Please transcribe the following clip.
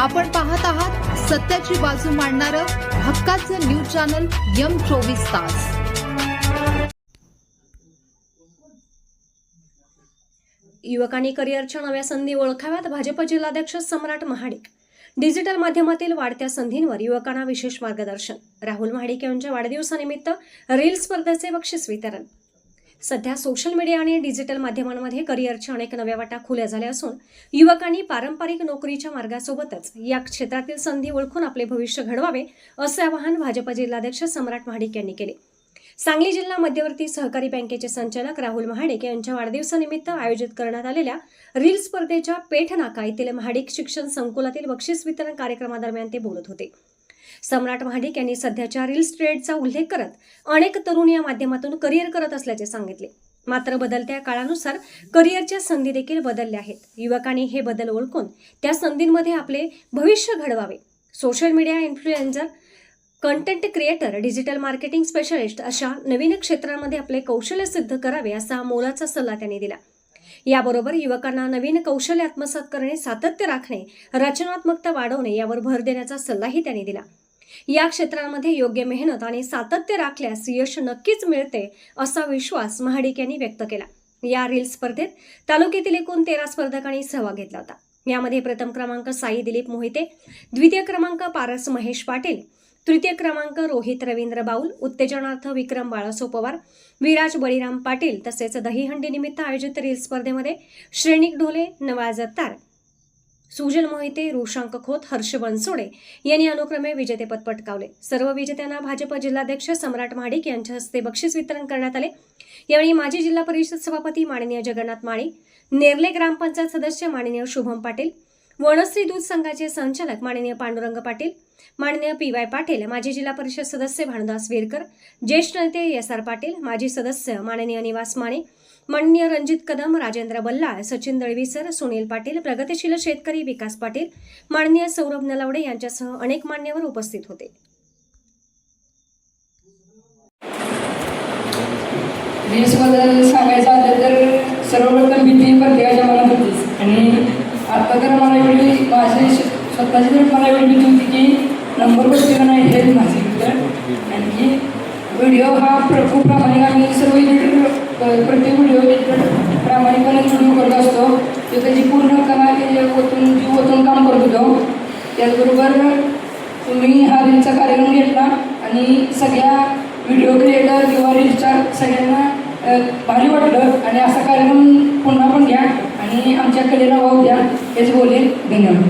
आपण पाहत आहात सत्याची बाजू मांडणारं हक्काचं न्यूज चॅनल यम चोवीस तास. युवकांनी करिअरच्या नव्या संधी ओळखाव्यात भाजप जिल्हाध्यक्ष सम्राट महाडिक. डिजिटल माध्यमातील वाढत्या संधींवर युवकांना विशेष मार्गदर्शन. राहुल महाडिक यांच्या वाढदिवसानिमित्त रील स्पर्धेचे बक्षीस वितरण. सध्या सोशल मीडिया आणि डिजिटल माध्यमांमध्ये करिअरच्या अनेक नव्या वाटा खुल्या झाल्या असून युवकांनी पारंपरिक नोकरीच्या मार्गासोबतच या क्षेत्रातील संधी ओळखून आपले भविष्य घडवावे असे आवाहन भाजप जिल्हाध्यक्ष सम्राट महाडिक यांनी केले. सांगली जिल्हा मध्यवर्ती सहकारी बँकेचे संचालक राहुल महाडिक यांच्या वाढदिवसानिमित्त आयोजित करण्यात आलेल्या रील स्पर्धेच्या पेठनाका येथील महाडिक शिक्षण संकुलातील बक्षीस वितरण कार्यक्रमादरम्यान ते बोलत होते. सम्राट महाडिक यांनी सध्याच्या रील्स ट्रेडचा उल्लेख करत अनेक तरुण या माध्यमातून करिअर करत असल्याचे सांगितले. मात्र बदलत्या काळानुसार करिअरच्या संधी देखील बदलल्या आहेत. युवकांनी हे बदल ओळखून त्या संधींमध्ये आपले भविष्य घडवावे. Social media influencer content creator digital marketing specialist अशा नवीन क्षेत्रांमध्ये आपले कौशल्य सिद्ध करावे असा मोलाचा सल्ला त्यांनी दिला. याबरोबर युवकांना नवीन कौशल्य आत्मसात करणे सातत्य राखणे रचनात्मकता वाढवणे यावर भर देण्याचा सल्लाही त्यांनी दिला. या क्षेत्रांमध्ये योग्य मेहनत आणि सातत्य राखल्यास यश नक्कीच मिळते असा विश्वास महाडिक यांनी व्यक्त केला. या रील स्पर्धेत तालुक्यातील एकूण तेरा स्पर्धकांनी सहभाग घेतला होता. यामध्ये प्रथम क्रमांक साई दिलीप मोहिते द्वितीय क्रमांक पारस महेश पाटील तृतीय क्रमांक रोहित रवींद्र बाऊल उत्तेजनार्थ विक्रम बाळासो पवार विराज बळीराम पाटील तसेच दहीहंडी निमित्त आयोजित रील स्पर्धेमध्ये श्रेणिक ढोले नवाळ जत्तार सुजल मोहिते रुशांक खोत हर्ष बनसोडे यांनी अनुक्रमे विजेतेपद पटकावले. सर्व विजेत्यांना भाजप जिल्हाध्यक्ष सम्राट महाडिक यांच्या हस्ते बक्षीस वितरण करण्यात आले. यावेळी माजी जिल्हा परिषद सभापती माननीय जगन्नाथ माळी नेरले ग्रामपंचायत सदस्य माननीय शुभम पाटील वनश्री दूध संघाचे संचालक माननीय पांडुरंग पाटील माननीय पी वाय पाटील माजी जिल्हा परिषद सदस्य भानुदास वेरकर ज्येष्ठ नेते एस आर पाटील माजी सदस्य माननीय निवास माने माननीय रणजित कदम राजेंद्र बल्लाळ सचिन दळवीसर सुनील पाटील प्रगतिशील शेतकरी विकास पाटील माननीय सौरभ नलावडे यांच्यासह अनेक मान्यवर उपस्थित होते. सांगायचं तर सर्वप्रथम भीती प्रत्येकाच्या मनात होतीच. आणि आता तर मला एवढी माझी स्वतःची तर मला एवढी होती की नंबर गोष्टी नाही हेच माझी तर आणखी व्हिडिओ हा प्र खूप प्रामाणिक आम्ही सर्व एडिटर प्रत्येक व्हिडिओ एडिटर प्रामाणिकपणे सुरू करत असतो. तो त्याची पूर्ण कला ओतून जीव ओतून काम करत होतो त्याचबरोबर तुम्ही हा रीलचा कार्यक्रम घेतला आणि सगळ्या व्हिडिओ क्रिएटर किंवा रील्सच्या सगळ्यांना भारी वाटलं. आणि असा कार्यक्रम पुन्हा पण घ्या. आणि आमच्या